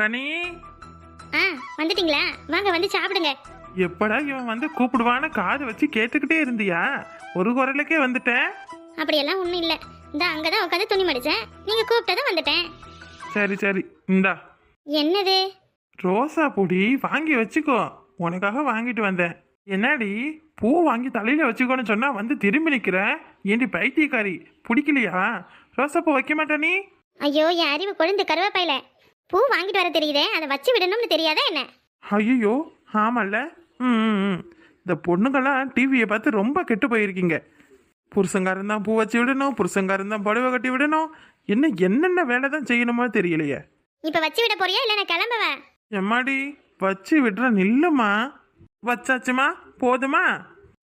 கனி. ஆ வந்துட்டீங்களா? வாங்க வந்து சாப்பிடுங்க. எப்படா இவன் வந்து கூப்பிடுவான்னு காது வச்சு கேட்டுக்கிட்டே இருந்தியா? ஒரு குரலுக்கே வந்துட்டேன் அப்படியெல்லாம் ஒன்றும் இல்லை. இந்த அங்கே தான் உட்காந்து துணி மடித்தேன் நீங்கள் கூப்பிட்டதும் வந்துட்டேன். சரி சரி இந்தா. என்னது? ரோசா பொடி வாங்கி வச்சுக்கோ. உனக்காக வாங்கிட்டு வந்தேன். என்னடி பூ வாங்கி தலையில வச்சுக்கோன்னு சொன்னா வந்து திரும்பி நிக்கிற? ஏண்டி பைத்தியக்காரி பிடிக்கலையா? ரோசா பூ வைக்க மாட்டே நீ? ஐயோ என் அறிவு கொழுந்து கருவேப்பாயில பூ வாங்கிட்டு வர தெரியுதே அதை வச்சு விடணும்னு தெரியாதா என்ன? ஐயோ ஆமல்ல. ம். இந்த பொண்ணுங்கெல்லாம் டிவியை பார்த்து ரொம்ப கெட்டு போயிருக்கீங்க. புருஷங்காரன் தான் பூ வச்சு விடணும் புருஷங்காரன் தான் புடவை கட்டி விடணும். என்ன என்னென்ன வேலை தான் செய்யணுமோ தெரியலையே. இப்போ வச்சு விட போறியா இல்லை நான் கிளம்புவேன் எம்மாடி வச்சு விடுற நில்லுமா? வச்சாச்சுமா? போதுமா?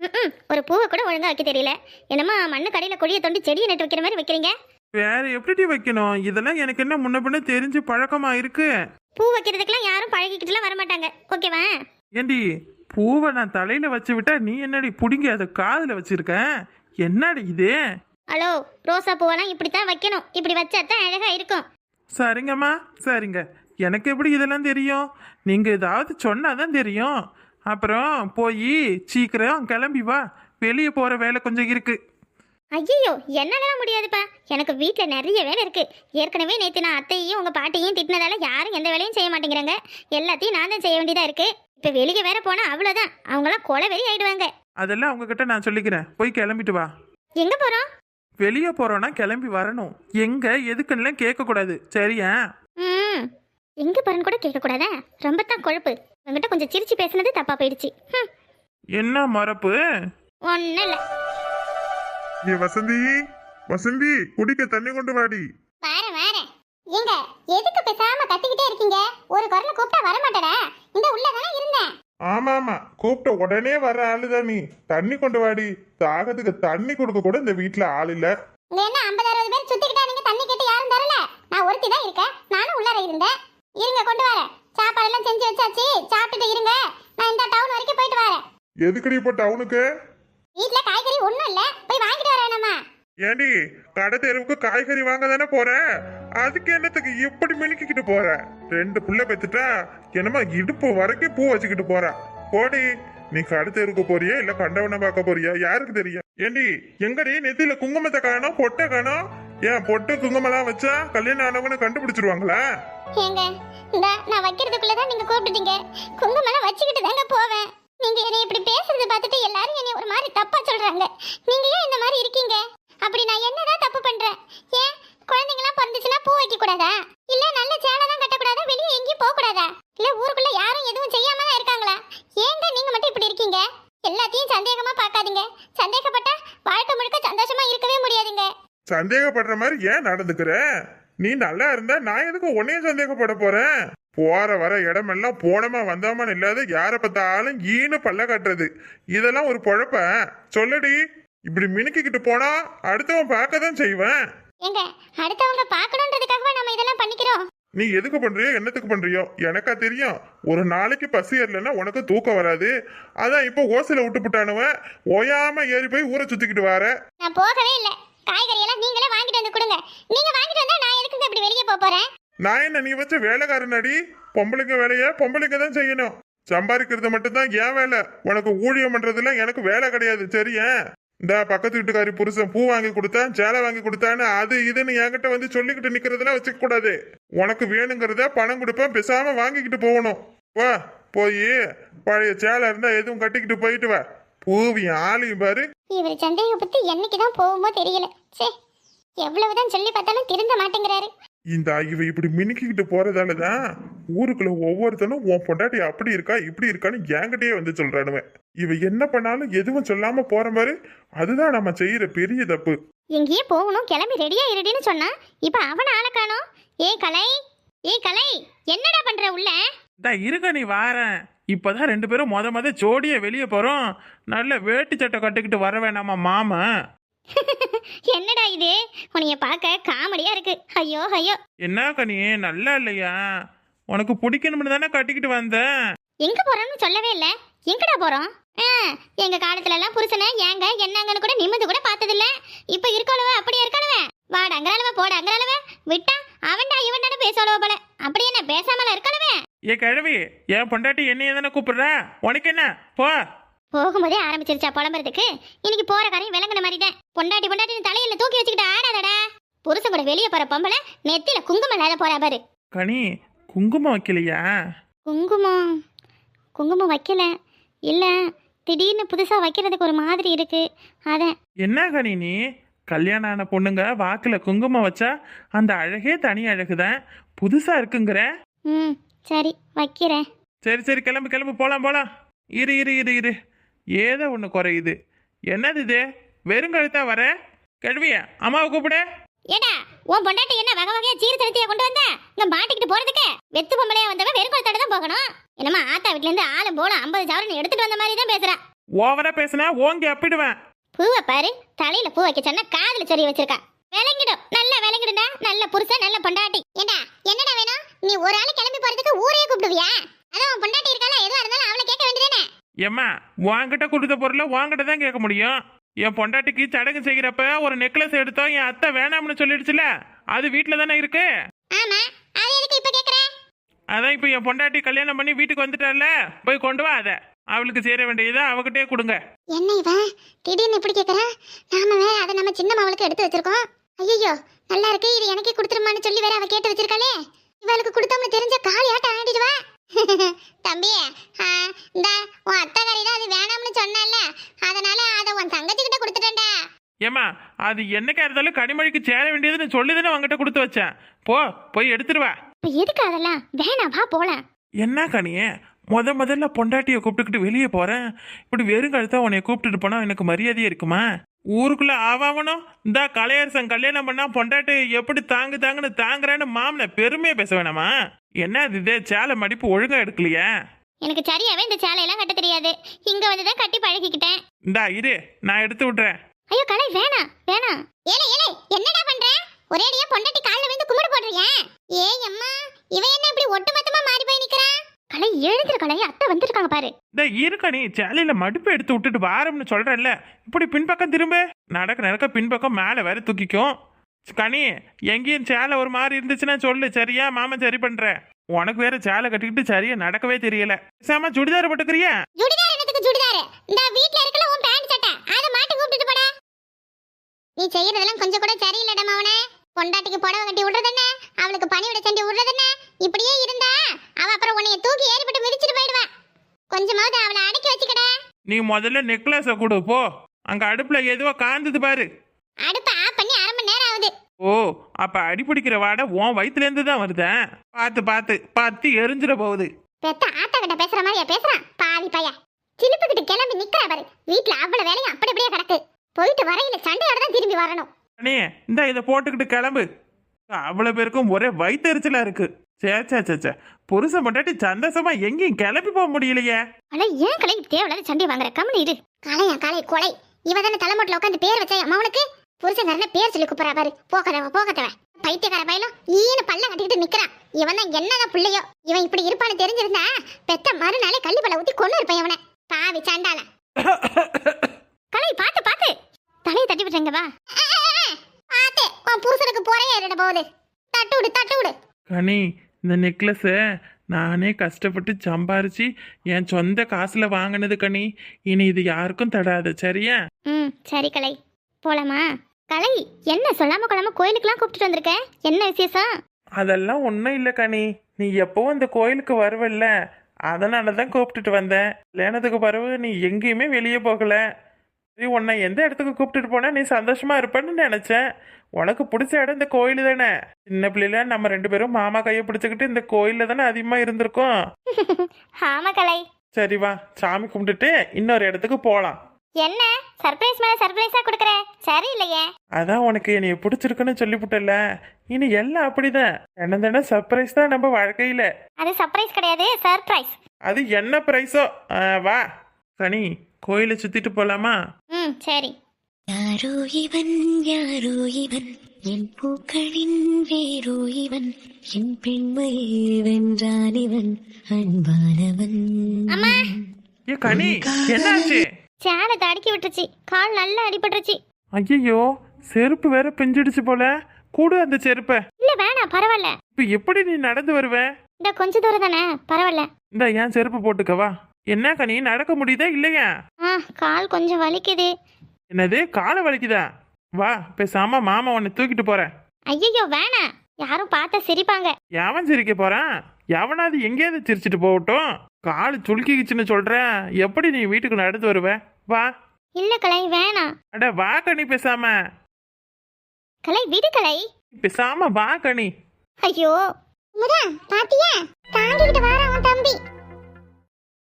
ம்ம். ஒரு பூவை கூட ஒழுங்கா வைக்க தெரியல. என்னமா மண்ணு கடையில் கொடியை தொண்டு செடியை நட்டு வைக்கிற மாதிரி வைக்கிறீங்க? வேற எப்படி வைக்கணும்? இதெல்லாம் எனக்கு என்ன முன்ன பின்ன தெரிஞ்சு பழக்கமா இருக்கு? பூ வைக்கிறதுக்கெல்லாம் யாரும் பழகிக்கிட்டுலாம் வர மாட்டாங்க ஓகேவா? ஏண்டி பூவை நான் தலையில வச்சு விட்டா நீ என்னடி புடுங்கி அதை காதுல வச்சிருக்க? என்னடி இது? ஹலோ ரோசா பூவெல்லாம் இப்படி தான் வைக்கணும். இப்படி வச்சா தான் அழகா இருக்கும். சரிங்கம்மா சரிங்க. எனக்கு எப்படி இதெல்லாம் தெரியும்? நீங்க ஏதாவது சொன்னாதான் தெரியும். அப்புறம் போய் சீக்கிரம் கிளம்பி வா. வெளியே போற வேலை கொஞ்சம் இருக்கு. ஐயோ என்னாலலாம் முடியாதுப்பா. எனக்கு வீட்டில் நிறைய வேலை இருக்கு. ஏற்கனவே நேற்று நான் அத்தையும் உங்கள் பாட்டியும் திட்டினதால யாரும் எந்த வேலையும் செய்ய மாட்டேங்கிறாங்க. எல்லாத்தையும் நான் தான் செய்ய வேண்டியதாக இருக்கு. இப்போ வெளியே வேற போனால் அவ்வளோதான் அவங்களாம் கொலை வெறி ஆயிடுவாங்க. அதெல்லாம் உங்ககிட்ட நான் சொல்லிக்கிறேன். போய் கிளம்பிட்டு வா. எங்கே போகிறோம் வெளியே போறோம்னா கிளம்பி வரணும். எங்க எதுக்குன்னு கேட்க கூடாது சரியா? ம். எங்கே போகிறேன்னு கூட கேட்கக்கூடாதா? ரொம்ப தான் கொழுப்பு. உங்ககிட்ட கொஞ்சம் சிரிச்சு பேசுனது தப்பாக போயிடுச்சு. என்ன மறப்பு ஒன்றும் இல்லை. ஏ வசந்தி வசந்தி குடிக்க தண்ணி கொண்டு வாடி. வாரேன் வாரேன். ஏங்க எதுக்கு பேசாம கத்திக்கிட்டே இருக்கீங்க? ஒரு குரல கூப்பிட்டா வர மாட்டேடா இந்த உள்ள தானே இருந்தேன். ஆமா ஆமா. கூப்பிட்ட உடனே வர ஆளுதான் நீ தண்ணி கொண்டு வாடி. தாகத்துக்கு தண்ணி கொடுக்க கூட இந்த வீட்ல ஆள் இல்ல. இங்க என்ன ஐம்பது அறுபது பேர் சுத்திக்கிட்டா நீங்க தண்ணி கேட்டு யாரும் தரல. நான் ஒருத்தி தான் இருக்கேன். நானும் உள்ளார இருந்தேன். இருங்க கொண்டு வரேன். சாப்பாடு எல்லாம் செஞ்சு வச்சாச்சு. சாப்பிட்டுட்டு இருங்க. நான் இந்த டவுன் வரைக்கும் போயிட்டு வரேன். எதுக்குடி இப்போ டவுனுக்கு வீட்ல காய்கறி ஒண்ணும் இல்ல போய் வாங்கிட்டு வரேன் நம்ம ஏண்டி கடை தெருவுக்கு காய்கறி வாங்க தானே போற? அதுக்கு என்னத்துக்கு இப்படி மினுக்கிட்டு போற? ரெண்டு புள்ள பெத்துட்டா என்னமா இடுப்பு வரைக்கும் பூ வச்சுக்கிட்டு போற. போடி நீ கடை தெருவுக்கு போறியா இல்ல கண்டவனை பார்க்க போறியா? யாருக்கு தெரியும்? ஏண்டி எங்கடி நெத்தியில குங்குமத்தை காணோம் பொட்டை காணும்? ஏன் பொட்டு குங்குமம்லாம் வச்சா கல்யாணம் ஆனவங்கன்னு கண்டுபிடிச்சிருவாங்களா? ஏங்க இந்த நான் வைக்கிறதுக்குள்ளதான் நீங்க கூப்பிட்டுட்டீங்க குங்குமம் வச்சுக்கிட்டு தாங்க போவேன். நீங்க என்னை இப்படி பேசுறது பார்த்துட்டு எல்லாரும் என்னை ஒரு மாதிரி தப்பா சொல்றாங்க. நீங்க ஏன் இந்த மாதிரி இருக்கீங்க? அப்படி நான் என்னதான் தப்பு பண்றேன்? ஏன்? குழந்தைங்களாம் பிறந்துச்சுன்னா பூ வைக்க கூடாதா? இல்ல நல்ல சேலை தான் கட்டக்கூடாதா? வெளியே எங்கேயும் போக கூடாதா? இல்ல ஊருக்குள்ள யாரும் எதுவும் செய்யாம தான் இருக்காங்களா? ஏங்க நீங்க மட்டும் இப்படி இருக்கீங்க? எல்லாத்தையும் சந்தேகமா பார்க்காதீங்க. சந்தேகப்பட்டா வாழ்க்கை முழுக்க சந்தோஷமா இருக்கவே முடியாதுங்க. சந்தேகப்படுற மாதிரி ஏன் நடந்துக்கிற? நீ நல்லா இருந்தா நான் எதுக்கு உன்னையும் சந்தேகப்பட போறேன்? போற வர இடமெல்லாம் போனமா வந்தோமா இல்லாத யாரை பார்த்தாலும் ஈனு பல்ல காட்டுறது. இதெல்லாம் ஒரு பொழப்ப. சொல்லடி. இப்படி மினுக்கிக்கிட்டு போனா அடுத்தவன் பார்க்க தான் செய்வேன். ஏங்க அடுத்தவங்க பார்க்கணுன்றதுக்காகவா நம்ம இதெல்லாம் பண்ணிக்கிறோம்? நீ எதுக்கு பண்றியோ என்னத்துக்கு பண்றியோ? எனக்கா தெரியும். ஒரு நாளைக்கு பசி ஏறலைன்னா உனக்கு தூக்கம் வராது. அதான் இப்போ ஓசில விட்டுப்புட்டானுவன் ஓயாம ஏறி போய் ஊரை சுத்திக்கிட்டு வர. நான் போகவே இல்லை. காய்கறி எல்லாம் நீங்களே வாங்கிட்டு வந்து கொடுங்க. நீங்க வாங்கிட்டு வந்தா நான் எதுக்குங்க இப்படி வெளியே போக போறேன்? நான் என்ன நீ வச்ச வேலைக்காரனடி பொம்பளைங்க வேலைய பொம்பளைங்க தான் செய்யணும். சம்பாதிக்கிறது மட்டும்தான் என் வேலை. உனக்கு ஊழியம் பண்றதுல எனக்கு வேலை கிடையாது. சரியா? இந்த பக்கத்து வீட்டுக்காரி புருஷன் பூ வாங்கி கொடுத்தான் சேலை வாங்கி கொடுத்தான்னு அது இதுன்னு என்கிட்ட வந்து சொல்லிக்கிட்டு நிக்கிறதெல்லாம் வச்சுக்க கூடாது. உனக்கு வேணுங்கிறத பணம் கொடுப்பேன் பேசாம வாங்கிக்கிட்டு போகணும். வா போய் பழைய சேலை இருந்தா எதுவும் கட்டிக்கிட்டு போயிட்டு வா. பூவியும் ஆளையும் பாரு. இவர் சந்தேகப்பட்டு என்னைக்கு தான் போகுமோ தெரியல. சே எவ்வளவுதான் சொல்லி பார்த்தாலும் திருந்த மாட்டேங்கிறாரு. இந்த இவ இப்படி மினுக்கிக்கிட்டு போறதால தான் ஊருக்குள்ள ஒவ்வொருத்தனும் உன் பொண்டாட்டி அப்படி இருக்கா இப்படி இருக்கான்னு என்கிட்டயே வந்து சொல்றானுவன். இவ என்ன பண்ணாலும் எதுவும் சொல்லாம போற மாதிரி அதுதான் நம்ம செய்யற பெரிய தப்பு. எங்கேயே போகணும் கிளம்பி ரெடியா இருடின்னு சொன்னா இப்ப அவன ஆள காணோம். ஏய் கலை ஏய் கலை என்னடா பண்ற உள்ள? இந்த இருக்க நீ வாரேன். இப்பதான் ரெண்டு பேரும் மொத மொத ஜோடியா வெளியே போறோம். நல்ல வேட்டி சட்டை கட்டிக்கிட்டு வர வேணாமா மாமன் என்னடா இது? உன்னைய பார்க்க காமெடியா இருக்கு. ஐயோ ஐயோ. என்ன கனி நல்லா இல்லையா? உனக்கு பிடிக்கணும்னு தானே கட்டிக்கிட்டு வந்தேன் எங்க போறோம்னு சொல்லவே இல்ல. எங்கடா போறோம்? எங்க காலத்துல எல்லாம் புருஷனை ஏங்க என்னங்கன்னு கூட நிமிந்து கூட பார்த்ததில்ல. இப்ப இருக்களவ அப்படியே இருக்களவ? வாடாங்கிறாளவ போடாங்கிறாளவ விட்டா அவன்டா இவன்டா பேசலவ போல. அப்படி என்ன பேசாமல இருக்கலவே ஏ கிழவி என் பொண்டாட்டி என்னைய தானே கூப்பிடுறா? உனக்கு என்ன? போ. போகும்போதே ஆரம்பிச்சிருச்சா புலம்புறதுக்கு? இன்னைக்கு போற காரியம் விளங்குன மாதிரி தான் பொண்டாட்டி பொண்டாட்டி தலையில தூக்கி வச்சுக்கிட்டு ஆடாதடா. புருஷன் கூட வெளியே போற பொம்பளை நெத்தியில குங்குமம் இல்லாத போறா பாரு. கனி குங்குமம் வைக்கலையா? குங்குமம். குங்குமம் வைக்கல. இல்ல திடீர்னு புதுசா வைக்கிறதுக்கு ஒரு மாதிரி இருக்கு. அதான் என்ன நீ கல்யாணம் ஆன பொண்ணுங்க வாக்கில் குங்குமம் வச்சா அந்த அழகே தனி அழகுதான். புதுசா இருக்குங்கிற? ம் சரி வைக்கிறேன். சரி சரி கிளம்பு கிளம்பு போலாம் போலாம். இரு இரு இரு இரு. ஏதோ ஒன்று குறையுது. என்னது இது? வெறுங்கழுத்தா வர? கிழவிய அம்மாவை கூப்பிடு. ஏடா உன் பொண்டாட்டி என்ன வகை வகையா சீர் திருத்தியா கொண்டு வந்த? இங்க மாட்டிக்கிட்டு போறதுக்கு வெத்து பொம்பளையா வந்தவன் வெறும் கொளத்தோட தான் போகணும். என்னமா ஆத்தா வீட்ல இருந்து ஆளும் போல ஐம்பது சவரன் எடுத்துட்டு வந்த மாதிரி தான் பேசுறா. ஓவரா பேசினா ஓங்கி அப்பிடுவேன். பூவை பாரு தலையில பூ வைக்க சொன்னா காதுல சொறி வச்சிருக்கா. விளங்கிடும் நல்ல விளங்கிடுடா. நல்ல புருஷன் நல்ல பொண்டாட்டி. ஏண்டா என்னடா வேணும்? நீ ஒரு ஆளு கிளம்பி போறதுக்கு ஊரே கூப்பிடுவியா? அதான் உன் பொண்டாட்டி இருக்கால எதுவா இருந்தாலும் அவளை கேட்க வேண்டியதானே ஏம்மா உன்கிட்ட கொடுத்த பொருளை உன்கிட்ட தான் கேட்க முடியும். என் பொண்டாட்டிக்கு சடங்கு செய்கிறப்ப ஒரு நெக்லஸ் எடுத்தோம் என் அத்தை வேணாம்னு சொல்லிடுச்சுல? அது வீட்டில் தானே இருக்கு? ஆமா. அது எதுக்கு இப்ப கேக்குற? அதான் இப்போ என் பொண்டாட்டி கல்யாணம் பண்ணி வீட்டுக்கு வந்துட்டால? போய் கொண்டு வா அதை. அவளுக்கு சேர வேண்டியதை அவகிட்டே கொடுங்க. என்ன இவன் திடீர்னு இப்படி கேக்குறான் நாம வேற அதை நம்ம சின்ன மாவளுக்கு எடுத்து வச்சிருக்கோம். ஐயோ நல்லா இருக்கு. இது எனக்கே கொடுத்துருமான்னு சொல்லி வேற அவ கேட்டு வச்சிருக்காளே. இவளுக்கு கொடுத்தோம்னு தெரிஞ்ச காளி ஆட்டம் ஆடிடுவா தம்பி இந்த உன் அத்தைக்காரி தான் அது வேணாம்னு சொன்னால. அதனால அதை உன் தங்கச்சி கிட்ட கொடுத்துட்டேன்டா ஏம்மா அது என்னக்கா இருந்தாலும் கனிமொழிக்கு சேர வேண்டியதுன்னு சொல்லி தானே அவங்ககிட்ட கொடுத்து வச்சேன். போ போய் எடுத்துருவா இப்ப எதுக்கு அதெல்லாம்? வேணாம் வா போலாம். என்ன கனியே முத முதல்ல பொண்டாட்டியை கூப்பிட்டுக்கிட்டு வெளியே போறேன். இப்படி வெறும் கழுத்தா உன்னைய கூப்பிட்டுட்டு போனா எனக்கு மரியாதையே இருக்குமா? ஊருக்குள்ள ஆவாவனும் இந்த கலையரசன் கல்யாணம் பண்ணா பொண்டாட்டி எப்படி தாங்கு தாங்குன்னு தாங்குறேன்னு மாமனை பெருமையா பேச வேணாமா? என்ன இது இதே சேலை மடிப்பு ஒழுங்கா எடுக்கலையா? எனக்கு சரியாவே இந்த சேலையெல்லாம் கட்ட தெரியாது. இங்க வந்து தான் கட்டி பழகிக்கிட்டேன். இந்தா இரு நான் எடுத்து விட்றேன் ஐயோ கலை வேணாம் வேணாம். ஏலே ஏலே என்னடா பண்ற? ஒரேடியா பொண்டாட்டி கால்ல விழுந்து கும்பிடு போடுறியா? ஏய் அம்மா இவன் என்ன இப்படி ஒட்டுமொத்தமா மாறி போய் நிக்கறா? கலை எழுதுற கலை. அத்தை வந்திருக்காங்க பாரு. இந்த இருக்கணி சேலையில மடிப்பு எடுத்து விட்டுட்டு வாரம்னு சொல்றேன்ல. இப்படி பின்பக்கம் திரும்ப? நடக்க நடக்க பின்பக்கம் மேலே வேற தூக்கிக்கும். கனி எங்கேயும் சேலை ஒரு மாதிரி இருந்துச்சுன்னா சொல்லு. சரியா மாமன் சரி பண்றேன் உனக்கு வேற சேலை கட்டிக்கிட்டு சரியா நடக்கவே தெரியல. சாம சுடிதார் போட்டுக்கிறியா? சுடிதார் என்னத்துக்கு சுடிதார்? இந்த வீட்ல இருக்கல உன் பேண்ட் சட்டை அத மாட்டி கூப்பிட்டுட்டு போடா நீ செய்யறதெல்லாம் கொஞ்சம் கூட சரியில்லடா மவனே. பொண்டாட்டிக்கு புடவை கட்டி விடுறதென்ன? அவளுக்கு பணி விட செஞ்சு விடுறதென்ன? இப்படியே இருந்தா அவ அப்புறம் உன்னைய தூக்கி ஏறிப்பட்டு மிதிச்சிட்டு போயிடுவா. கொஞ்சமாவது அவளை அடக்கி வச்சுக்கடா. நீ முதல்ல நெக்லஸை கொடு போ. அங்க அடுப்புல எதுவோ காந்தது பாரு. அடுப்ப ஆஃப் பண்ணி அரை மணி நேரம் ஆகுது. ஓ அப்ப அடி பிடிக்கிற வாடை உன் வயித்துல இருந்து தான் வருதா? பார்த்து பார்த்து பார்த்து எரிஞ்சிட போகுது. பெத்த ஆத்தா கிட்ட பேசுற மாதிரியா பேசுறான்? பாவி பைய சிலிப்புக்கிட்டு கிளம்பி நிக்கிறா பாரு. வீட்ல அவ்வளவு வேலையும் அப்படி அப்படியே கிடக்கு. போயிட்டு வரையில சண்டையோட தான் திரும்பி வரணும். அண்ணே இந்த இதை போட்டுக்கிட்டு கிளம்பு. அவ்வளோ பேருக்கும் ஒரே வயிற்றுச்சலா இருக்கு. சே சே சே சே. புருஷன் பொண்டாட்டி சந்தோஷமா எங்கேயும் கிளம்பி போக முடியலையே. ஆனா ஏன் கலை தேவையில்லாத சண்டை வாங்குற? கம்மனு இரு. கலையா கலை கொலை. இவ தானே தலைமட்டில் உட்காந்து பேர் வச்சா அம்மாவனுக்கு புருஷன் பேர் சொல்லி கூப்பிடறா பாரு. போக்கதவ போக்கதவ பைத்தியக்கார பையலும் ஈன பல்ல கட்டிக்கிட்டு நிக்கிறான். இவன் தான் என்னதான் புள்ளையோ. இவன் இப்படி இருப்பான்னு தெரிஞ்சிருந்தா பெத்த மறுநாளே கள்ளி பல்ல ஊத்தி கொண்டு இருப்பேன் இவனை. பாவி சண்டால கலை பாத்து பாத்து தலையை தட்டி விட்டுறங்க வா பாத்து உன் புருஷனுக்கு போறே ஏறிட போகுது. தட்டு விடு தட்டு விடு. கனி இந்த நெக்லஸை நானே கஷ்டப்பட்டு சம்பாரிச்சு என் சொந்த காசுல வாங்கினது கனி. இனி இது யாருக்கும் தடாது சரியா? ம் சரி கலை. போலாமா? கலை என்ன சொல்லாம கொள்ளாம கோயிலுக்குலாம் கூப்பிட்டுட்டு வந்திருக்க? என்ன விசேஷம்? அதெல்லாம் ஒன்றும் இல்லை கனி. நீ எப்பவும் இந்த கோயிலுக்கு வருவல்ல. அதனால தான் கூப்பிட்டுட்டு வந்தேன். கல்யாணத்துக்கு பிறகு நீ எங்கேயுமே வெளியே போகல. சரி உன்னை எந்த இடத்துக்கு கூப்பிட்டுட்டு போனா நீ சந்தோஷமா இருப்பேன்னு நினைச்சேன். உனக்கு பிடிச்ச இடம் இந்த கோயில் தானே. சின்ன பிள்ளைல நம்ம ரெண்டு பேரும் மாமா கையை பிடிச்சிக்கிட்டு இந்த கோயிலில் தானே அதிகமாக இருந்திருக்கோம். ஆமா கலை. சரி வா சாமி கும்பிட்டுட்டு இன்னொரு இடத்துக்கு போகலாம் என்ன? சர்ப்ரைஸ் மேல சர்ப்ரைஸா கொடுக்கற? சரி இல்லையே அதான் உனக்கு என்னைய பிடிச்சிருக்குன்னு சொல்லிவிட்டல இனி எல்லாம் அப்படிதான். என்ன தானே சர்ப்ரைஸ் தான் நம்ம வாழ்க்கையில. அது சர்ப்ரைஸ் கிடையாது சர்ப்ரைஸ். அது என்ன ப்ரைஸோ வா. கனி கோயிலை சுத்திட்டு போலாமா? ம் சரி. யாரோ இவன் யாரோ இவன் என் பூக்களின் வேரோ இவன் என் பெண்மையை வென்றான் இவன் அன்பானவன். அம்மா! ஏ கனி என்னாச்சு? சேலை தடுக்கி விட்டுருச்சு. கால் நல்லா அடிபட்டுருச்சு. ஐயோ செருப்பு வேற பிஞ்சிடுச்சு போல. கூடு அந்த செருப்பை. இல்ல வேணாம் பரவாயில்ல. இப்ப எப்படி நீ நடந்து வருவ? இந்த கொஞ்ச தூரம் தானே பரவாயில்ல. இந்த ஏன் செருப்பு போட்டுக்கவா? என்ன கனி நடக்க முடியுதா இல்லையா? ஆ கால் கொஞ்சம் வலிக்குது. என்னது காலை வலிக்குதா? வா பேசாம மாமா உன்னை தூக்கிட்டு போறேன் ஐயோ வேணாம் யாரும் பார்த்தா சிரிப்பாங்க. எவன் சிரிக்க போறான்? எவனாவது எங்கேயாவது சிரிச்சிட்டு போகட்டும். காலு சுளுக்கிக்கிச்சுன்னு சொல்றேன் எப்படி நீ வீட்டுக்கு நடந்து வருவ? வா. இல்ல கலை வேணாம் அட வா கனி பேசாம. கலை விடு கலை. பேசாம வா கனி. ஐயோ முரா பாத்தியா? தாண்டிக்கிட்டு வாரான் உன் தம்பி.